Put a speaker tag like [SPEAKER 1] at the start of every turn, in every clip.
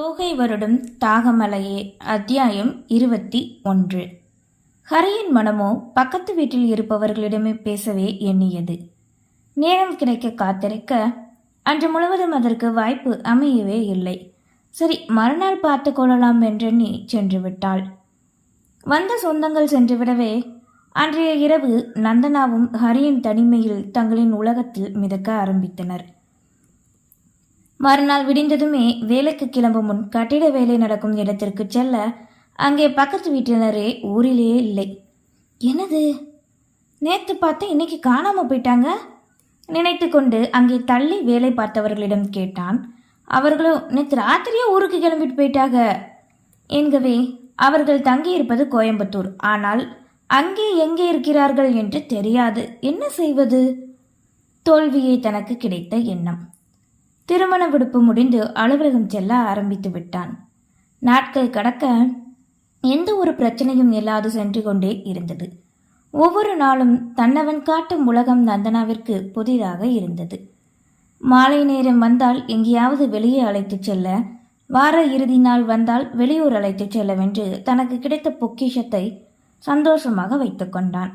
[SPEAKER 1] தோகை வருடம் தாகமலையே அத்தியாயம் இருபத்தி ஒன்று. ஹரியின் மனமோ பக்கத்து வீட்டில் இருப்பவர்களிடமே பேசவே எண்ணியது. நேரம் கிடைக்க காத்திருக்க அன்று முழுவதும் அதற்கு வாய்ப்பு அமையவே இல்லை. சரி மறுநாள் பார்த்து கொள்ளலாம் என்றெண்ணி சென்று விட்டாள். வந்த சொந்தங்கள் சென்றுவிடவே அன்றைய இரவு நந்தனாவும் ஹரியின் தனிமையில் தங்களின் உலகத்தில் மிதக்க ஆரம்பித்தனர். மறுநாள் விடிந்ததுமே வேலைக்கு கிளம்பும் முன் கட்டிட வேலை நடக்கும் இடத்திற்கு செல்ல அங்கே பக்கத்து வீட்டினரே ஊரிலேயே இல்லை. என்னது? நேற்று பார்த்து இன்னைக்கு காணாமல் போயிட்டாங்க? நினைத்து கொண்டு அங்கே தள்ளி வேலை பார்த்தவர்களிடம் கேட்டான் அவர்களும் நேற்று ராத்திரியே ஊருக்கு கிளம்பிட்டு போயிட்டாங்க. என்கவே அவர்கள் தங்கியிருப்பது கோயம்புத்தூர். ஆனால் அங்கே எங்கே இருக்கிறார்கள் என்று தெரியாது. என்ன செய்வது? தோல்வியே தனக்கு கிடைத்த எண்ணம். திருமண விடுப்பு முடிந்து அலுவலகம் செல்ல ஆரம்பித்து விட்டான். நாட்கள் கடக்க எந்த ஒரு பிரச்சனையும் இல்லாது சென்று கொண்டே இருந்தது. ஒவ்வொரு நாளும் தன்னவன் காட்டும் உலகம் நந்தனாவிற்கு புதிதாக இருந்தது. மாலை நேரம் வந்தால் எங்கேயாவது வெளியே அழைத்துச் செல்ல வார இறுதி நாள் வந்தால் வெளியூர் அழைத்துச் செல்லவென்று தனக்கு கிடைத்த பொக்கிஷத்தை சந்தோஷமாக வைத்துக்கொண்டான்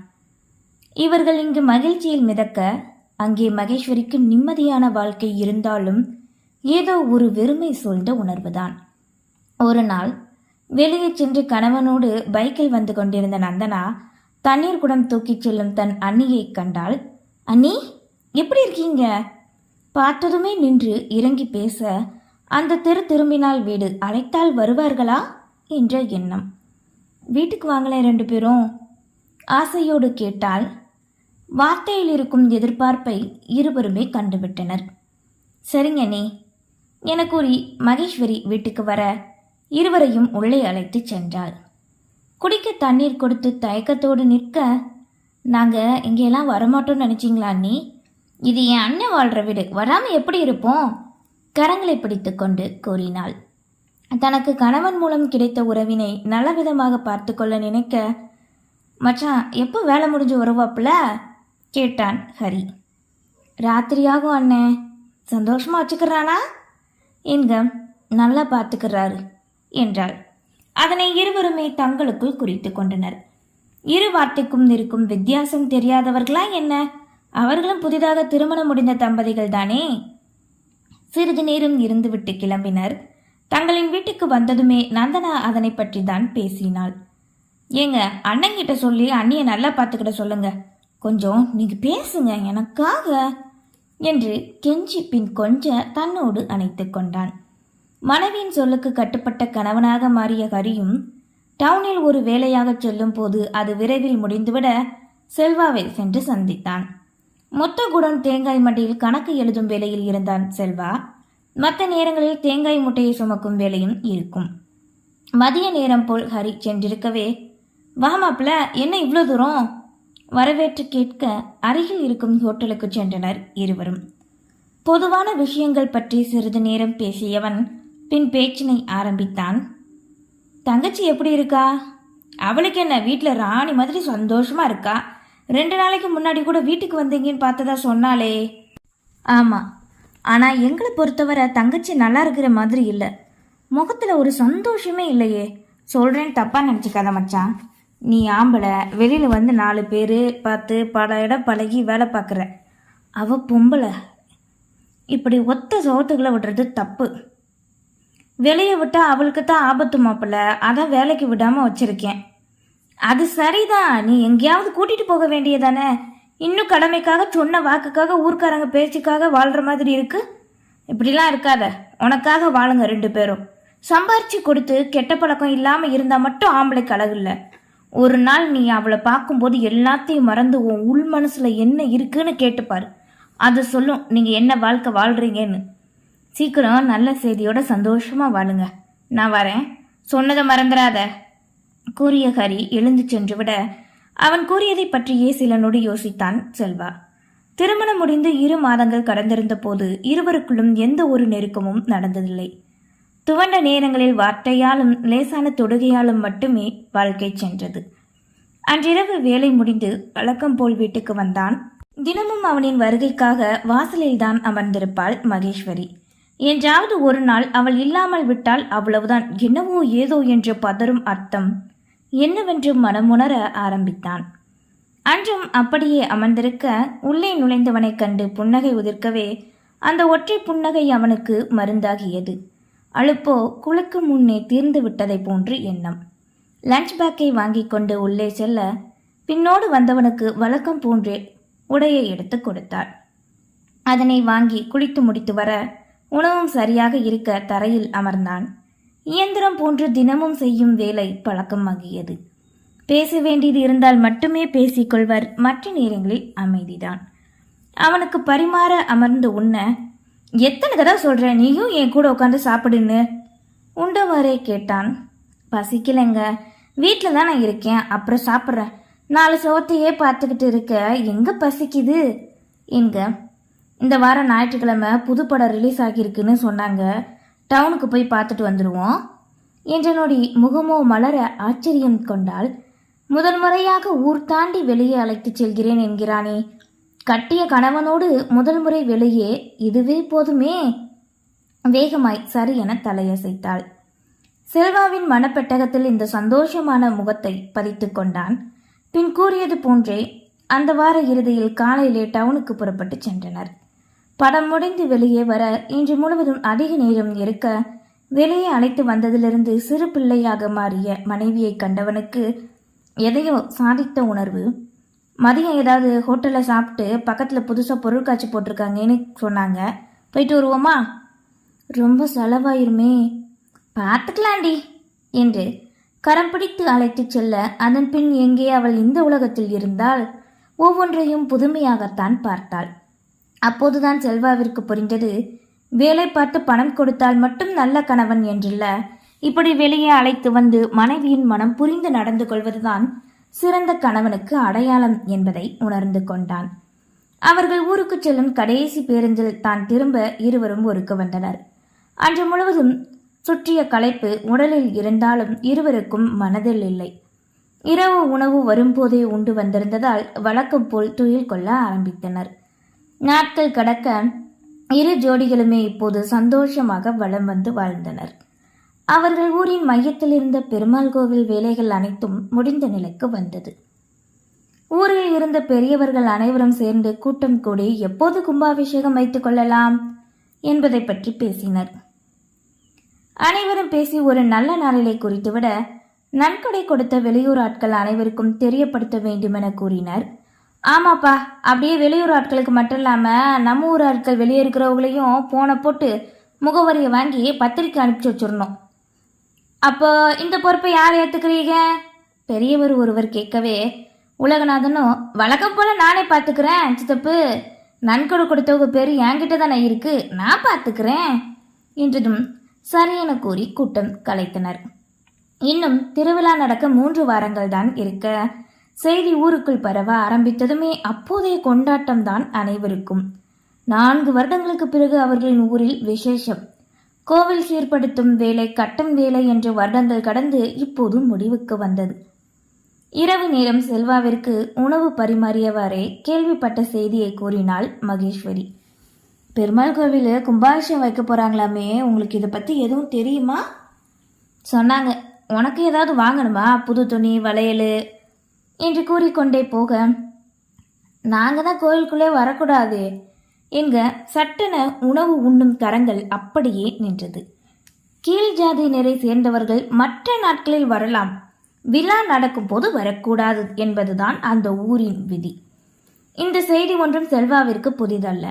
[SPEAKER 1] இவர்கள் இங்கு மகிழ்ச்சியில் மிதக்க அங்கே மகேஸ்வரிக்கு நிம்மதியான வாழ்க்கை இருந்தாலும் ஏதோ ஒரு வெறுமை சூழ்ந்த உணர்வுதான். ஒரு நாள் வெளியே சென்று கணவனோடு பைக்கில் வந்து கொண்டிருந்த நந்தனா தண்ணீர் குடம் தூக்கிச் செல்லும் தன் அண்ணியை கண்டாள். அண்ணி எப்படி இருக்கீங்க? பார்த்ததுமே நின்று இறங்கி பேச அந்த தெரு திரும்பினால் வீடு அழைத்தால் வருவார்களா? என்ற எண்ணம். வீட்டுக்கு வாங்களேன் ரெண்டு பேரும் ஆசையோடு கேட்டால் வார்த்தையில் இருக்கும் எதிர்பார்ப்பை இருவருமே கண்டுவிட்டனர். சரிங்க நீ. என கூறி மகேஸ்வரி வீட்டுக்கு வர இருவரையும் உள்ளே அழைத்து சென்றாள். குடிக்க தண்ணீர் கொடுத்து தயக்கத்தோடு நிற்க நாங்கள் இங்கெல்லாம் வரமாட்டோம்னு நினச்சிங்களா நீ இது என் அண்ணன் வாழ்கிற வீடு. வராமல் எப்படி இருப்போம்? கரங்களை பிடித்துக்கொண்டு கூறினாள். தனக்கு கணவன் மூலம் கிடைத்த உறவினை நல்லவிதமாக பார்த்து கொள்ள நினைக்க மச்சான் எப்போ வேலை முடிஞ்சு வருவாப்புல? கேட்டான் ஹரி. ராத்திரியாகும் அண்ணே. சந்தோஷமாக வச்சுக்கிறானா? என்க நல்லா பார்த்துக்கிறாரு என்றாள். அதனை இருவருமே தங்களுக்குள் குறித்து கொண்டனர். இரு வார்த்தைக்கும் இருக்கும் வித்தியாசம் தெரியாதவர்களா என்ன? அவர்களும் புதிதாக திருமணம் முடிந்த தம்பதிகள் தானே? சிறிது நேரம் இருந்துவிட்டு கிளம்பினர். தங்களின் வீட்டுக்கு வந்ததுமே நந்தனா அதனை பற்றி தான் பேசினாள். ஏங்க அண்ணங்கிட்ட சொல்லி அண்ணியை நல்லா பார்த்துக்கிட சொல்லுங்க. கொஞ்சம் நீங்க பேசுங்க எனக்காக என்று கெஞ்சி பின் கொஞ்ச தன்னோடு அணைத்து கொண்டான். மனைவியின் சொல்லுக்கு கட்டுப்பட்ட கணவனாக மாறிய ஹரியும் டவுனில் ஒரு வேலையாகச் செல்லும் போது அது விரைவில் முடிந்துவிட செல்வாவை சென்று சந்தித்தான். மொத்தகுடன் தேங்காய் மண்டியில் கணக்கு எழுதும் வேலையில் இருந்தான் செல்வா. மற்ற நேரங்களில் தேங்காய் முட்டையை சுமக்கும் வேலையும் இருக்கும். மதிய நேரம் போல் ஹரி சென்றிருக்கவே வா மாப்பிள்ள என்ன இவ்வளோ தூரம்? வரவேற்று கேட்க அருகில் இருக்கும் ஹோட்டலுக்கு சென்றனர் இருவரும். பொதுவான விஷயங்கள் பற்றி சிறிது நேரம் பேசியவன் பின் பேச்சினை ஆரம்பித்தான். தங்கச்சி எப்படி இருக்கா? அவளுக்கு என்ன வீட்டில் ராணி மாதிரி சந்தோஷமா இருக்கா? ரெண்டு நாளைக்கு முன்னாடி கூட வீட்டுக்கு வந்தீங்கன்னு பார்த்ததா சொன்னாலே ஆமாம் ஆனால் எங்களை பொறுத்தவரை தங்கச்சி நல்லா இருக்கிற மாதிரி இல்லை. முகத்தில் ஒரு சந்தோஷமே இல்லையே. சொல்கிறேன்னு தப்பாக நினச்சிக்காத மச்சான். நீ ஆம்பளை வெளியில் வந்து நாலு பேர் பார்த்து பல இடம் பழகி வேலை பார்க்குற. அவ பொம்பளை. இப்படி ஒத்த சோத்துக்களை விடுறது தப்பு. வெளியே விட்டால் அவளுக்கு தான் ஆபத்து மாப்பிள்ள. அதான் வேலைக்கு விடாமல் வச்சுருக்கேன். அது சரிதான். நீ எங்கேயாவது கூட்டிகிட்டு போக வேண்டியதானே? இன்னும் கடமைக்காக சொன்ன வாக்குக்காக ஊர்க்காரங்க பேச்சுக்காக வாழ்கிற மாதிரி இருக்குது இப்படிலாம் இருக்காத. உனக்காக வாழுங்க ரெண்டு பேரும். சம்பாரிச்சு கொடுத்து கெட்ட பழக்கம் இல்லாமல் இருந்தால் மட்டும் ஆம்பளை கழகு இல்லை. ஒரு நாள் நீ அவளை பார்க்கும்போது எல்லாத்தையும் மறந்து உன் உள் மனசுல என்ன இருக்குன்னு கேட்டுப்பாரு அதை சொல்லும் நீங்க என்ன வாழ்க்கை வாழ்றீங்கன்னு. சீக்கிரம் நல்ல செய்தியோட சந்தோஷமா வாழுங்க. நான் வரேன். சொன்னதை மறந்துடாத கூறிய ஹரி எழுந்து சென்று விட அவன் கூறியதை பற்றியே சில நொடி யோசித்தான் செல்வா. திருமணம் முடிந்து இரு மாதங்கள் கடந்திருந்த போது இருவருக்குள்ளும் எந்த ஒரு நெருக்கமும் நடந்ததில்லை. துவண்ட நேரங்களில் வார்த்தையாலும் லேசான தொடுகையாலும் மட்டுமே வாழ்க்கை சென்றது. அன்றிரவு வேலை முடிந்து வழக்கம் போல் வீட்டுக்கு வந்தான். தினமும் அவனின் வருகைக்காக வாசலில்தான் அமர்ந்திருப்பாள் மகேஸ்வரி. என்றாவது ஒரு நாள் அவள் இல்லாமல் விட்டால் அவ்வளவுதான் என்னவோ ஏதோ என்று பதறும் அர்த்தம் என்னவென்று மனமுணர ஆரம்பித்தான். அன்றும் அப்படியே அமர்ந்திருக்க உள்ளே நுழைந்தவனைக் கண்டு புன்னகை உதிர்க்கவே அந்த ஒற்றை புன்னகை அவனுக்கு மருந்தாகியது. அழுப்போ குளுக்கு முன்னே தீர்ந்து விட்டதைப் போன்று எண்ணம். லஞ்ச் பேக்கை வாங்கி கொண்டு உள்ளே செல்ல பின்னோடு வந்தவனுக்கு வழக்கம் போன்றே உடையை எடுத்து கொடுத்தாள். அதனை வாங்கி குளித்து முடித்து வர உணவும் சரியாக இருக்க தரையில் அமர்ந்தான். இயந்திரம் போன்று தினமும் செய்யும் வேலை பழக்கமாகியது பேச வேண்டியது இருந்தால் மட்டுமே பேசிக்கொள்வர் மற்ற நேரங்களில் அமைதிதான். அவனுக்கு பரிமாற அமர்ந்து உண்ண எத்தனை தடவை சொல்கிற நீயும் என் கூட உட்காந்து சாப்பிடுன்னு. உண்டவாறே கேட்டான். பசிக்கலைங்க. வீட்டில் தான் நான் இருக்கேன். அப்புறம் சாப்பிட்றேன். நாலு சோத்தையே பார்த்துக்கிட்டு இருக்க. எங்கே பசிக்குது? எங்க? இந்த வாரம் ஞாயிற்றுக்கிழமை புதுப்படம் ரிலீஸ் ஆகியிருக்குன்னு சொன்னாங்க. டவுனுக்கு போய் பார்த்துட்டு வந்துடுவோம் என்ற நொடி முகமோ மலர ஆச்சரியம் கொண்டால் முதல் முறையாக ஊர் தாண்டி வெளியே அழைத்துச் செல்கிறேன் என்கிறானே. கட்டிய கணவனோடு முதல் முறை வெளியே இதுவே போதுமே. வேகமாய் சரி என தலையசைத்தாள். செல்வாவின் மனப்பெட்டகத்தில் இந்த சந்தோஷமான முகத்தை பதித்துக் கொண்டான். பின் கூறியது போன்றே அந்த வார இறுதியில் காலையிலே டவுனுக்கு புறப்பட்டு சென்றனர். படம் முடிந்து வெளியே வர இன்று முழுவதும் அதிக நேரம் இருக்க வெளியே அழைத்து வந்ததிலிருந்து சிறு பிள்ளையாக மாறிய மனைவியை கண்டவனுக்கு எதையோ சாதித்த உணர்வு மதியம் ஏதாவது ஹோட்டலில் சாப்பிட்டு பக்கத்தில் புதுசாக பொருட்காட்சி போட்டிருக்காங்கன்னு சொன்னாங்க. போயிட்டு வருவோமா? ரொம்ப செலவாயிருமே. பார்த்துக்கலாண்டி என்று கரம் பிடித்து அழைத்துச் செல்ல அதன் பின் எங்கே அவள் இந்த உலகத்தில் இருந்தால் ஒவ்வொன்றையும் புதுமையாகத்தான் பார்த்தாள். அப்போதுதான் செல்வாவிற்கு புரிந்தது வேலை பார்த்து பணம் கொடுத்தால் மட்டும் நல்ல கணவன் என்றில்ல இப்படி வெளியே அழைத்து வந்து மனைவியின் மனம் புரிந்து நடந்து கொள்வதுதான் சிறந்த கணவனுக்கு அடையாளம் என்பதை உணர்ந்து கொண்டான். அவர்கள் ஊருக்கு செல்லும் கடைசி பேருந்தில் தான் திரும்ப இருவரும் ஊருக்கு வந்தனர். அன்று முழுவதும் சுற்றிய களைப்பு உடலில் இருந்தாலும் இருவருக்கும் மனதில் இல்லை. இரவு உணவு வரும்போதே உண்டு வந்திருந்ததால் வழக்கம் போல் துயில் கொள்ள ஆரம்பித்தனர். நாட்கள் கடக்க இரு ஜோடிகளுமே இப்போது சந்தோஷமாக வலம் வந்து வாழ்ந்தனர். அவர்கள் ஊரின் மையத்தில் இருந்த பெருமாள் கோவில் வேலைகள் அனைத்தும் முடிந்த நிலைக்கு வந்தது. ஊரில் இருந்த பெரியவர்கள் அனைவரும் சேர்ந்து கூட்டம் கூடி எப்போது கும்பாபிஷேகம் வைத்துக் கொள்ளலாம்? என்பதை பற்றி பேசினர். அனைவரும் பேசி ஒரு நல்ல நாளிலை குறித்துவிட நன்கொடை கொடுத்த வெளியூர் ஆட்கள் அனைவருக்கும் தெரியப்படுத்த வேண்டுமென கூறினர். ஆமாப்பா அப்படியே வெளியூர் ஆட்களுக்கு மட்டும் இல்லாமல் நம்ம ஊர் ஆட்கள் வெளியே இருக்கிறவங்களையும் போன போட்டு முகவரியை வாங்கி பத்திரிக்கை அனுப்பிச்சி வச்சிடணும். அப்போ இந்த பொறுப்பை யார் ஏற்றுக்கிறீங்க பெரியவர் ஒருவர் கேட்கவே உலகநாதனும் வழக்கம் போல நானே பார்த்துக்கிறேன் சித்தப்பு. நன்கொடை கொடுத்தவங்க பேர் என்கிட்ட தானே இருக்கு நான் பார்த்துக்கிறேன் என்றதும் சரியென கூறி கூட்டம் கலைத்தனர். இன்னும் திருவிழா நடக்க மூன்று வாரங்கள் தான் இருக்க. செய்தி ஊருக்குள் பரவ ஆரம்பித்ததுமே அப்போதைய கொண்டாட்டம் தான் அனைவருக்கும். நான்கு வருடங்களுக்கு பிறகு அவர்களின் ஊரில் விசேஷம். கோவில் சீர்படுத்தும் வேலை கட்டும் வேலை என்ற வருடங்கள் கடந்து இப்போது முடிவுக்கு வந்தது. இரவு நேரம் செல்வாவிற்கு உணவு பரிமாறியவாறே கேள்விப்பட்ட செய்தியை கூறினாள் மகேஸ்வரி. பெருமாள் கோவில் கும்பாபிஷேகம் வைக்க போறாங்களாமே உங்களுக்கு இதை பத்தி எதுவும் தெரியுமா? சொன்னாங்க உனக்கு ஏதாவது வாங்கணுமா? புது துணி வளையல் என்று கூறிக்கொண்டே போக நாங்கள் தான் கோயிலுக்குள்ளே வரக்கூடாது. என்க சட்டென உணவு உண்ணும் கரங்கள் அப்படியே நின்றது. கீழ் ஜாதியினரை சேர்ந்தவர்கள் மற்ற நாட்களில் வரலாம். விழா நடக்கும் போது வரக்கூடாது என்பதுதான் அந்த ஊரின் விதி. இந்த செய்தி ஒன்றும் செல்வாவிற்கு புதிதல்ல.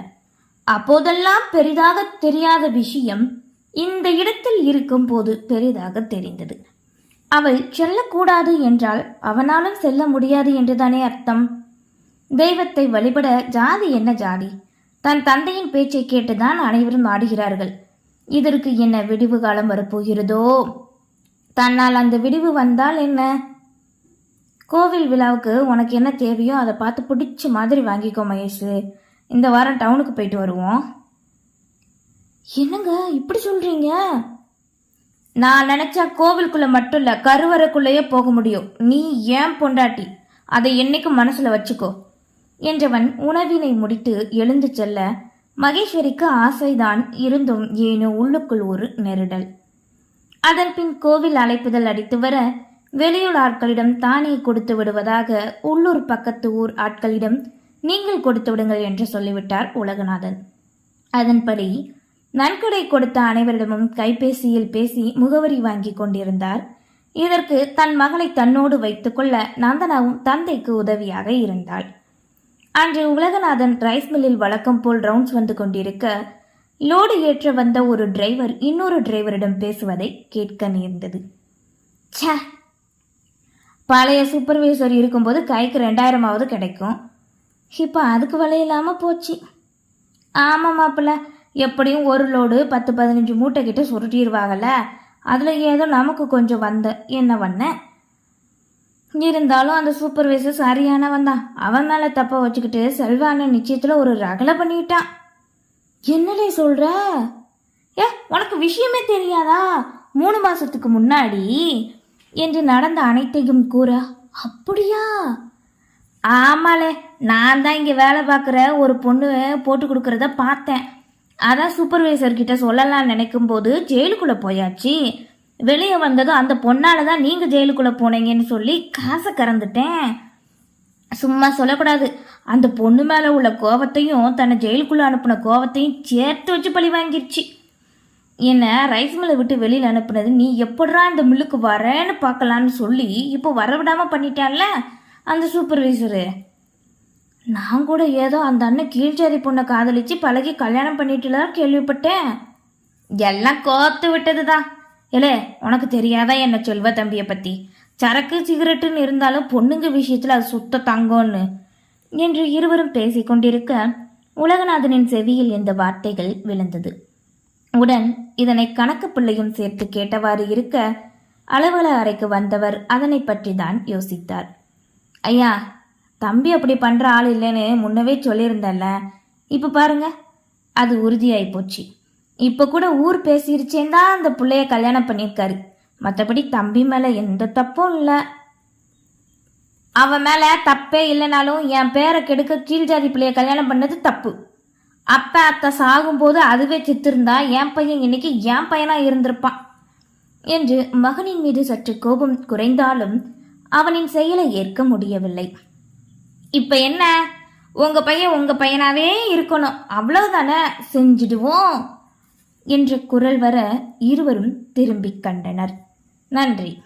[SPEAKER 1] அப்போதெல்லாம் பெரிதாக தெரியாத விஷயம் இந்த இடத்தில் இருக்கும் போது பெரிதாக தெரிந்தது. அவள் செல்லக்கூடாது என்றால் அவனாலும் செல்ல முடியாது என்றுதானே அர்த்தம்? தெய்வத்தை வழிபட ஜாதி என்ன ஜாதி? தன் தந்தையின் பேச்சை கேட்டுதான் அனைவரும் ஆடுகிறார்கள். இதற்கு என்ன விடிவு காலம் வரப்போகிறதோ? தன்னால் அந்த விடிவு வந்தால் என்ன? கோவில் விழாவுக்கு உனக்கு என்ன தேவையோ அதை பார்த்து பிடிச்ச மாதிரி வாங்கிக்கோ மகேஷ். இந்த வாரம் டவுனுக்கு போயிட்டு வருவோம். என்னங்க இப்படி சொல்றீங்க? நான் நினைச்சா கோவிலுக்குள்ள மட்டும் இல்ல கருவறைக்குள்ளேயே போக முடியும். நீ ஏன் பொண்டாட்டி? அதை என்னைக்கும் மனசுல வச்சுக்கோ. என்றவன் உணவினை முடித்து எழுந்து செல்ல மகேஸ்வரிக்கு ஆசைதான் இருந்தும் ஏனோ உள்ளுக்குள் ஒரு நெருடல். அதன் பின் கோவில் அழைப்புதல் அடித்து வர வெளியூர் ஆட்களிடம் தானே கொடுத்து விடுவதாக உள்ளூர் பக்கத்து ஊர் ஆட்களிடம் நீங்கள் கொடுத்து விடுங்கள் என்று சொல்லிவிட்டார் உலகநாதன். அதன்படி நன்கொடை கொடுத்த அனைவரிடமும் கைபேசியில் பேசி முகவரி வாங்கி கொண்டிருந்தார். இதற்கு தன் மகளை தன்னோடு வைத்துக்கொள்ள நந்தனாவும் தந்தைக்கு உதவியாக இருந்தாள். அன்று உலகநாதன் ரைஸ் மில்லில் வழக்கம் போல் ரவுண்ட்ஸ் வந்து கொண்டிருக்க லோடு ஏற்ற வந்த ஒரு டிரைவர் இன்னொரு டிரைவரிடம் பேசுவதை கேட்க நேர்ந்தது. ச்சே! பழைய சூப்பர்வைசர் இருக்கும்போது கைக்கு ரெண்டாயிரமாவது கிடைக்கும். இப்போ அதுக்கு விலையில்லாமல் போச்சு. ஆமாம் மாப்பிள்ள எப்படியும் ஒரு லோடு பத்து பதினஞ்சு மூட்டை கிட்ட சுருட்டிடுவாங்கல்ல அதில் ஏதோ நமக்கு கொஞ்சம் வந்த என்ன பண்ண இருந்தாலும் அந்த சூப்பர்வைசர் சரியானவன் தான் அவன் மேலே தப்பை வச்சுக்கிட்டு செல்வான நிச்சயத்தில் ஒரு ரகலை பண்ணிட்டான் என்னடே சொல்கிற ஏ உனக்கு விஷயமே தெரியாதா? மூணு மாதத்துக்கு முன்னாடி என்று நடந்த அனைத்தையும் கூற அப்படியா? ஆமாலே நான் தான் இங்கே வேலை பார்க்குற ஒரு பொண்ணு போட்டு கொடுக்குறத பார்த்தேன். அதான் சூப்பர்வைசர்கிட்ட சொல்லலாம்னு சொல்லலாம் நினைக்கும் போது ஜெயிலுக்குள்ளே போயாச்சு. வெளியே வந்ததும் அந்த பொண்ணால் தான் நீங்கள் ஜெயிலுக்குள்ளே போனீங்கன்னு சொல்லி காசை கறந்துட்டேன். சும்மா சொல்லக்கூடாது. அந்த பொண்ணு மேலே உள்ள கோவத்தையும் தன்னை ஜெயிலுக்குள்ளே அனுப்பின கோவத்தையும் சேர்த்து வச்சு பழி வாங்கிருச்சு. என்னை ரைஸ் மில்லை விட்டு வெளியில் அனுப்புனது நீ எப்படா இந்த மில்லுக்கு வரேன்னு பார்க்கலான்னு சொல்லி இப்போ வரவிடாமல் பண்ணிட்டான்ல அந்த சூப்பர்வைசரு. நான் கூட ஏதோ அந்த அண்ணன் கீழ்ச்சாதி பொண்ணை காதலிச்சு பழகி கல்யாணம் பண்ணிட்டுலாம் கேள்விப்பட்டேன். எல்லாம் கோத்து விட்டது தான் ஏலே உனக்கு தெரியாதா என்ன செல்வ தம்பியை பற்றி சரக்கு சிகரெட்டுன்னு இருந்தாலும் பொண்ணுங்க விஷயத்தில் அது சுத்த தங்கம்னு. என்று இருவரும் பேசிக்கொண்டிருக்க உலகநாதனின் செவியில் இந்த வார்த்தைகள் விழுந்தது. உடன் இதனை கணக்கு பிள்ளையும் சேர்த்து கேட்டவாறு இருக்க அலுவல அறைக்கு வந்தவர் அதனை பற்றி தான் யோசித்தார். ஐயா தம்பி அப்படி பண்ணுற ஆள் இல்லைன்னு முன்னவே சொல்லியிருந்தல்ல. இப்போ பாருங்க அது உறுதியாகி போச்சு. இப்போ கூட ஊர் பேசிருச்சேன் தான் அந்த பிள்ளைய கல்யாணம் பண்ணியிருக்காரு. மற்றபடி தம்பி மேலே எந்த தப்பும் இல்லை. அவன் மேலே தப்பே இல்லைனாலும் என் பேரை கெடுக்க கீழ்ஜாதி பிள்ளைய கல்யாணம் பண்ணது தப்பு. அப்ப அத்தை சாகும்போது அதுவே சித்திருந்தா என் பையன் இன்னைக்கு என் பையனாக இருந்திருப்பான் என்று மகனின் மீது சற்று கோபம் குறைந்தாலும் அவனின் செயலை ஏற்க முடியவில்லை. இப்போ என்ன? உங்கள் பையன் உங்கள் பையனாகவே இருக்கணும். அவ்வளோதானே செஞ்சிடுவோம். என்ற குரல் வர இருவரும் திரும்பிக் கண்டனர். நன்றி.